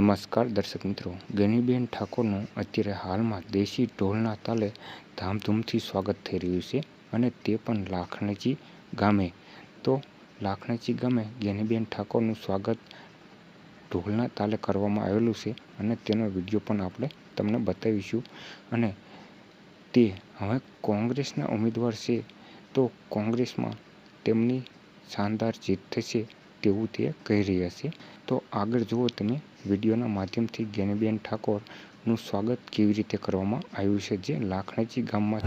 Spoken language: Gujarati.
નમસ્કાર દર્શક મિત્રો. ગેનીબેન ઠાકોરનું અત્યારે હાલમાં દેશી ઢોલના તાલે ધામધૂમથી સ્વાગત થઈ રહ્યું છે અને તે પણ લાખણજી ગામે. તો લાખણજી ગામે ગેનીબેન ઠાકોરનું સ્વાગત ઢોલના તાલે કરવામાં આવેલું છે અને તેનો વીડિયો પણ આપણે તમને બતાવીશું. અને તે હવે કોંગ્રેસના ઉમેદવાર છે. તો કોંગ્રેસમાં તેમની શાનદાર જીત થશે. તેવું તે કહી રહ્યા છે. તો આગળ જુઓ તમે, વિડીયોના માધ્યમથી ગેનીબેન ઠાકોરનું સ્વાગત કેવી રીતે કરવામાં આવ્યું છે, જે લાખણજી ગામમાં